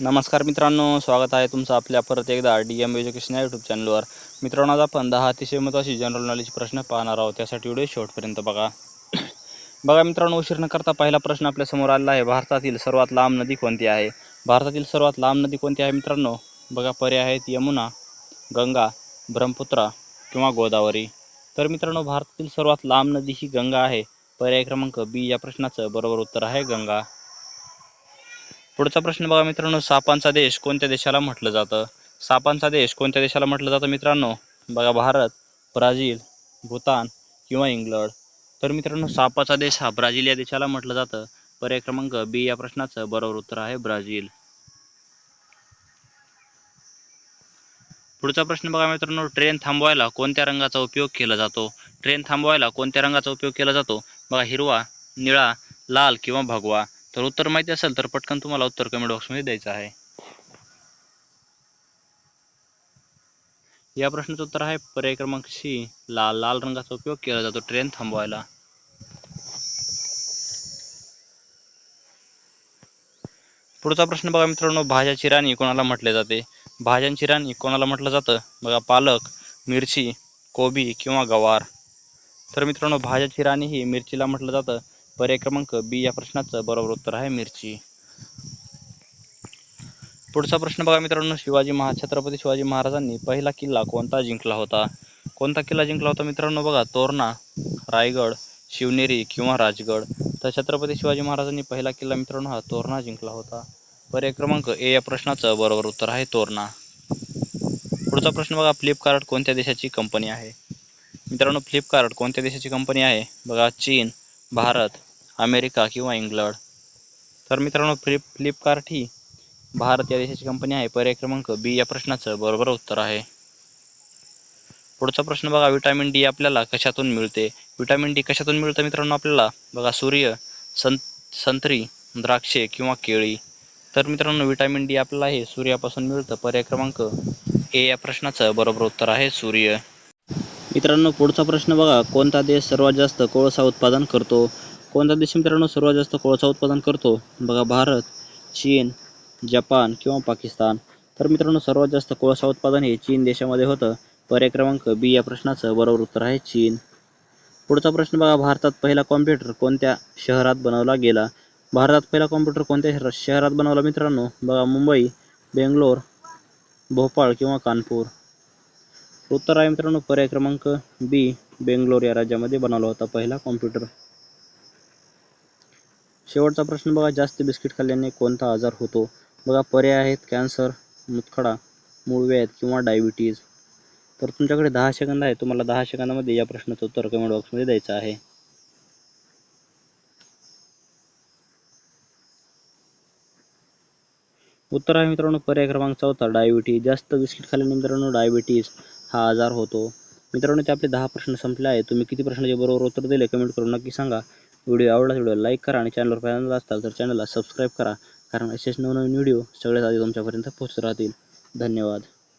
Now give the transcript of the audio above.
नमस्कार मित्रांनो स्वागत आहे तुमचं आपल्या परत एकदा डी एम एज्युकेशन या यूट्यूब चॅनलवर मित्रांनो आज आपण दहा अतिशय महत्त्वाची जनरल नॉलेज प्रश्न पाहणार आहोत. त्यासाठी व्हिडिओ शेवटपर्यंत बघा. बघा मित्रांनो उशीर न करता पहिला प्रश्न आपल्यासमोर आलेला आहे. भारतातील सर्वात लांब नदी कोणती आहे? भारतातील सर्वात लांब नदी कोणती आहे मित्रांनो? बघा पर्याय आहेत यमुना गंगा ब्रह्मपुत्रा किंवा गोदावरी. तर मित्रांनो भारतातील सर्वात लांब नदी ही गंगा आहे. पर्याय क्रमांक बी या प्रश्नाचं बरोबर उत्तर आहे गंगा. पुढचा प्रश्न बघा मित्रांनो सापांचा देश कोणत्या देशाला म्हटलं जातं? सापांचा देश कोणत्या देशाला म्हटलं जातं मित्रांनो? बघा भारत ब्राझील भूतान किंवा इंग्लंड. तर मित्रांनो सापाचा देश हा ब्राझील या देशाला म्हटलं जातं. पर्याय क्रमांक बी या प्रश्नाचं बरोबर उत्तर आहे ब्राझील. पुढचा प्रश्न बघा मित्रांनो ट्रेन थांबवायला कोणत्या रंगाचा उपयोग केला जातो? ट्रेन थांबवायला कोणत्या रंगाचा उपयोग केला जातो? बघा हिरवा निळा लाल किंवा भगवा. तर उत्तर माहिती असेल तर पटकन तुम्हाला उत्तर कमेंट बॉक्समध्ये द्यायचं आहे. या प्रश्नाचं उत्तर आहे पर्याय क्रमांक सी लाल लाल रंगाचा उपयोग केला जातो ट्रेन थांबवायला. पुढचा प्रश्न बघा मित्रांनो भाज्याची राणी कोणाला म्हटले जाते? भाज्यांची राणी कोणाला म्हटलं जातं? बघा पालक मिरची कोबी किंवा गवार. तर मित्रांनो भाज्याची राणी ही मिरचीला म्हटलं जातं. पर्याय क्रमांक बी या प्रश्नाचं बरोबर उत्तर आहे मिरची. पुढचा प्रश्न बघा मित्रांनो शिवाजी महा छत्रपती शिवाजी महाराजांनी पहिला किल्ला कोणता जिंकला होता? कोणता किल्ला जिंकला होता मित्रांनो? बघा तोरणा रायगड शिवनेरी किंवा राजगड. तर छत्रपती शिवाजी महाराजांनी पहिला किल्ला मित्रांनो हा तोरणा जिंकला होता. पर्याय क्रमांक ए या प्रश्नाचं बरोबर उत्तर आहे तोरणा. पुढचा प्रश्न बघा फ्लिपकार्ट कोणत्या देशाची कंपनी आहे? मित्रांनो फ्लिपकार्ट कोणत्या देशाची कंपनी आहे? बघा चीन भारत अमेरिका किंवा इंग्लंड. तर मित्रांनो फ्लिप फ्लिपकार्ट ही भारत या देशाची कंपनी आहे. पर्याय क्रमांक बी या प्रश्नाचं बरोबर उत्तर आहे. पुढचा प्रश्न बघा विटॅमिन डी आपल्याला कशातून मिळते? विटॅमिन डी कशातून मिळतं मित्रांनो आपल्याला? बघा सूर्य सं संत्री द्राक्षे किंवा केळी. तर मित्रांनो विटॅमिन डी आपल्याला हे सूर्यापासून मिळतं. पर्याय क्रमांक ए या प्रश्नाचं बरोबर उत्तर आहे सूर्य. मित्रांनो पुढचा प्रश्न बघा. कोणता देश सर्वात जास्त कोळसा उत्पादन करतो? कोणता देश मित्रांनो सर्वात जास्त कोळसा उत्पादन करतो? बघा भारत चीन जपान किंवा पाकिस्तान. तर मित्रांनो सर्वात जास्त कोळसा उत्पादन हे चीन देशामध्ये होतं. पर्याय क्रमांक बी या प्रश्नाचं बरोबर उत्तर आहे चीन. पुढचा प्रश्न बघा. भारतात पहिला कॉम्प्युटर कोणत्या शहरात बनवला गेला? भारतात पहिला कॉम्प्युटर कोणत्या शहरा- शहरात बनवला मित्रांनो? बघा मुंबई बेंगलोर भोपाळ किंवा कानपूर. उत्तर आहे मित्रांनो पर्याय क्रमांक बी बेंगलोर या राज्यामध्ये बनवला होता पहिला कॉम्प्युटर शेवटचा प्रश्न बघा जास्त बिस्किट खाल्ल्याने कोणता आजार होतो? बघा पर्याय आहेत कॅन्सर मुतखडा मूळव्याध किंवा डायबिटीज तर तुमच्याकडे दहा सेकंद आहे तुम्हाला दहा सेकंदामध्ये या प्रश्नाचं उत्तर कमेंट बॉक्समध्ये द्यायचं आहे. उत्तर आहे मित्रांनो पर्याय क्रमांक चौथा डायबिटीज जास्त बिस्किट खाल्ल्याने मित्रांनो डायबिटीज हा आजार होतो. मित्रांनो ते आपले दहा प्रश्न संपले आहे तुम्ही किती प्रश्नाचे बरोबर उत्तर दिले कमेंट करून नक्की सांगा. व्हिडिओ आवडला व्हिडिओ लाईक करा आणि चॅनलवर पहिल्यांदा असताल तर चॅनलला सबस्क्राईब करा. कारण असेच नवनवीन व्हिडिओ सगळ्यात आधी तुमच्यापर्यंत पोहोचत राहतील. धन्यवाद.